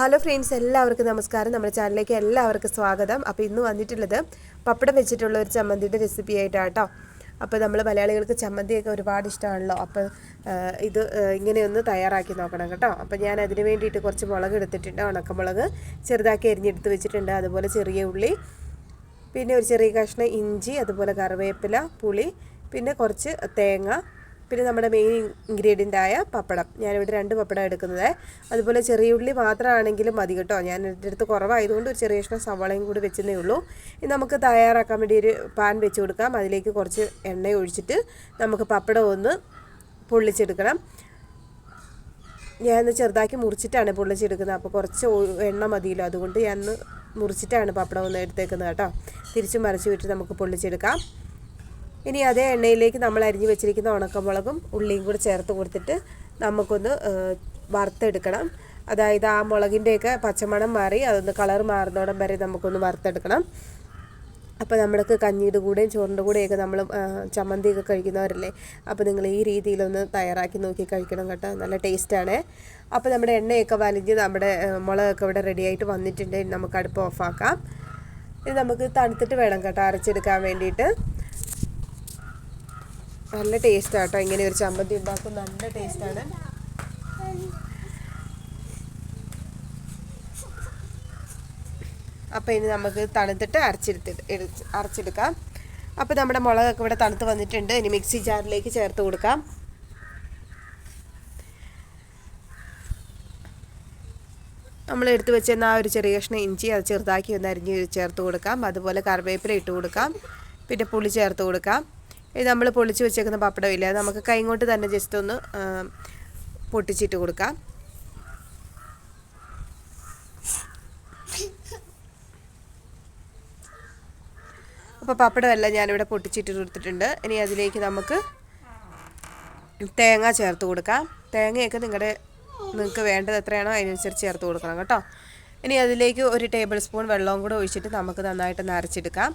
Hello friends എല്ലാവർക്കും നമസ്കാരം. നമ്മുടെ ചാനലിലേക്ക് എല്ലാവർക്കും സ്വാഗതം. അപ്പോൾ ഇന്ന് വന്നിട്ടുള്ളത് പപ്പടം വെച്ചിട്ടുള്ള ഒരു ചമ്മന്തിയുടെ റെസിപ്പി ആയിട്ടാണ് കേട്ടോ അപ്പോൾ നമ്മൾ മലയാളികൾക്ക് ചമ്മന്തിയൊക്കെ ഒരുപാട് ഇഷ്ടമാണല്ലോ അപ്പോൾ ഇത് ഇങ്ങനെയൊന്ന് തയ്യാറാക്കി നോക്കണം കേട്ടോ. അപ്പോൾ ഞാൻ അതിന് വേണ്ടിയിട്ട് കുറച്ച് മുളക് എടുത്തിട്ടുണ്ട്. ഉണക്കമുളക് ചെറുതാക്കി എരിഞ്ഞെടുത്ത് വെച്ചിട്ടുണ്ട്. അതുപോലെ ചെറിയ ഉള്ളി പിന്നെ ഒരു ചെറിയ കഷ്ണം ഇഞ്ചി അതുപോലെ കറിവേപ്പില പുളി പിന്നെ കുറച്ച് തേങ്ങ പിന്നെ നമ്മുടെ മെയിൻ ഇൻഗ്രീഡിയന്റ് ആയ പപ്പടം. ഞാനിവിടെ രണ്ട് പപ്പടം എടുക്കുന്നത്. അതുപോലെ ചെറിയ ഉള്ളി മാത്രമാണെങ്കിലും മതി കേട്ടോ. ഞാൻ എന്റെ അടുത്ത് കുറവായതുകൊണ്ട് ഒരു ചെറിയ കഷ്ണം സവാളയും കൂടി വെച്ചതേ ഉള്ളൂ. ഇനി നമുക്ക് തയ്യാറാക്കാൻ വേണ്ടി ഒരു പാൻ വെച്ച് കൊടുക്കാം. അതിലേക്ക് കുറച്ച് എണ്ണ ഒഴിച്ചിട്ട് നമുക്ക് പപ്പടം ഒന്ന് പൊള്ളിച്ചെടുക്കണം. ഞാൻ ചെറുതാക്കി മുറിച്ചിട്ടാണ് പൊള്ളിച്ചെടുക്കുന്നത്. അപ്പോൾ കുറച്ച് എണ്ണ മതിയല്ലോ. അതുകൊണ്ട് ഞാൻ മുറിച്ചിട്ടാണ് പപ്പടം ഒന്ന് എടുത്തേക്കുന്നത് കേട്ടോ. തിരിച്ചും മറിച്ച് വിട്ട് നമുക്ക് പൊള്ളിച്ചെടുക്കാം. ഇനി അതേ എണ്ണയിലേക്ക് നമ്മൾ അരിഞ്ഞു വെച്ചിരിക്കുന്ന ഉണക്കമുളകും ഉള്ളിയും കൂടി ചേർത്ത് കൊടുത്തിട്ട് നമുക്കൊന്ന് വറുത്തെടുക്കണം. അതായത് ആ മുളകിന്റെയൊക്കെ പച്ചമണം മാറി അതൊന്ന് കളർ മാറുന്നോടം വരെ നമുക്കൊന്ന് വറുത്തെടുക്കണം. അപ്പോൾ നമ്മൾക്ക് കഞ്ഞിയുടെ കൂടെയും ചോറിന്റെ കൂടെയൊക്കെ നമ്മൾ ചമ്മന്തിയൊക്കെ കഴിക്കുന്നവരല്ലേ? അപ്പോൾ നിങ്ങൾ ഈ രീതിയിലൊന്ന് തയ്യാറാക്കി നോക്കി കഴിക്കണം കേട്ടോ. നല്ല ടേസ്റ്റാണ്. അപ്പോൾ നമ്മുടെ എണ്ണയൊക്കെ വലിഞ്ഞ് നമ്മുടെ മുളകൊക്കെ ഇവിടെ റെഡി ആയിട്ട് വന്നിട്ടുണ്ട്. നമുക്ക് അടുപ്പ് ഓഫാക്കാം ഇത് നമുക്ക് തണുത്തിട്ട് വേണം കേട്ടോ അരച്ചെടുക്കാൻ വേണ്ടിയിട്ട്. നല്ല ടേസ്റ്റ് ആട്ടോ. ഇങ്ങനെ ഒരു ചമ്മന്തി ഉണ്ടാക്കും. നല്ല ടേസ്റ്റാണ് അപ്പോൾ ഇനി നമുക്ക് തണുത്തിട്ട് അരച്ചെടുത്തിട്ട് അരച്ചെടുക്കാം. അപ്പോൾ നമ്മുടെ മുളകൊക്കെ ഇവിടെ തണുത്ത് വന്നിട്ടുണ്ട്. ഇനി മിക്സി ജാറിലേക്ക് ചേർത്ത് കൊടുക്കാം. നമ്മൾ എടുത്ത് വെച്ചിരുന്ന ആ ഒരു ചെറിയ കഷ്ണം ഇഞ്ചി അത് ചെറുതാക്കി ഒന്ന് അരിഞ്ഞ് ചേർത്ത് കൊടുക്കാം. അതുപോലെ കറിവേപ്പില ഇട്ട് കൊടുക്കാം. പിന്നെ പുളി ചേർത്ത് കൊടുക്കാം. ഇത് നമ്മൾ പൊളിച്ച് വെച്ചേക്കുന്ന പപ്പടമില്ല? നമുക്ക് കൈങ്ങോട്ട് തന്നെ ജസ്റ്റ് ഒന്ന് പൊട്ടിച്ചിട്ട് കൊടുക്കാം. അപ്പോൾ പപ്പടമെല്ലാം ഞാനിവിടെ പൊട്ടിച്ചിട്ട് കൊടുത്തിട്ടുണ്ട്. ഇനി അതിലേക്ക് നമുക്ക് തേങ്ങ ചേർത്ത് കൊടുക്കാം. തേങ്ങയൊക്കെ നിങ്ങളുടെ നിങ്ങൾക്ക് വേണ്ടത് എത്രയാണോ അതിനനുസരിച്ച് ചേർത്ത് കൊടുക്കണം കേട്ടോ. ഇനി അതിലേക്ക് ഒരു ടേബിൾ സ്പൂൺ വെള്ളവും കൂടെ ഒഴിച്ചിട്ട് നമുക്ക് നന്നായിട്ട് അരച്ചെടുക്കാം.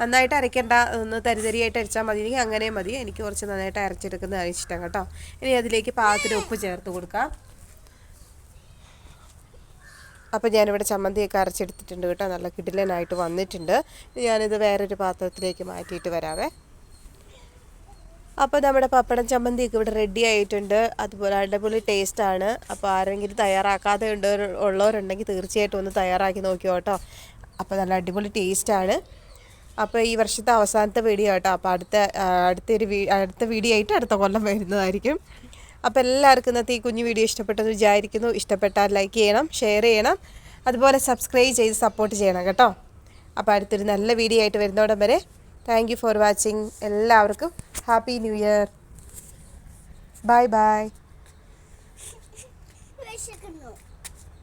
നന്നായിട്ട് അരയ്ക്കേണ്ട ഒന്ന് തരിതരിയായിട്ട് അരച്ചാൽ മതി. എനിക്ക് അങ്ങനെ മതി. എനിക്ക് കുറച്ച് നന്നായിട്ട് അരച്ചെടുക്കുന്നതാണ് ഇഷ്ടം കേട്ടോ. ഇനി അതിലേക്ക് പാകത്തിന് ഉപ്പ് ചേർത്ത് കൊടുക്കാം. അപ്പോൾ ഞാനിവിടെ ചമ്മന്തിയൊക്കെ അരച്ചെടുത്തിട്ടുണ്ട് കേട്ടോ. നല്ല കിടിലനായിട്ട് വന്നിട്ടുണ്ട്. ഞാനിത് വേറൊരു പാത്രത്തിലേക്ക് മാറ്റിയിട്ട് വരാവേ. അപ്പോൾ നമ്മുടെ പപ്പടം ചമ്മന്തിയൊക്കെ ഇവിടെ റെഡി ആയിട്ടുണ്ട്. അതുപോലെ അടിപൊളി ടേസ്റ്റാണ് അപ്പോൾ ആരെങ്കിലും തയ്യാറാക്കാതെ ഉള്ളവരുണ്ടെങ്കിൽ തീർച്ചയായിട്ടും ഒന്ന് തയ്യാറാക്കി നോക്കിയോട്ടോ അപ്പോൾ നല്ല അടിപൊളി ടേസ്റ്റാണ് അപ്പോൾ ഈ വർഷത്തെ അവസാനത്തെ വീഡിയോ കേട്ടോ അപ്പോൾ അടുത്ത അടുത്തൊരു വീ അടുത്ത വീഡിയോ ആയിട്ട് അടുത്ത കൊല്ലം വരുന്നതായിരിക്കും. അപ്പോൾ എല്ലാവർക്കും ഇന്നത്തെ ഈ കുഞ്ഞു വീഡിയോ ഇഷ്ടപ്പെട്ടെന്ന് വിചാരിക്കുന്നു. ഇഷ്ടപ്പെട്ടാൽ ലൈക്ക് ചെയ്യണം ഷെയർ ചെയ്യണം. അതുപോലെ സബ്സ്ക്രൈബ് ചെയ്ത് സപ്പോർട്ട് ചെയ്യണം കേട്ടോ. അപ്പോൾ അടുത്തൊരു നല്ല വീഡിയോ ആയിട്ട് വരുന്നോടം വരെ താങ്ക് ഫോർ വാച്ചിങ് എല്ലാവർക്കും happy new year bye bye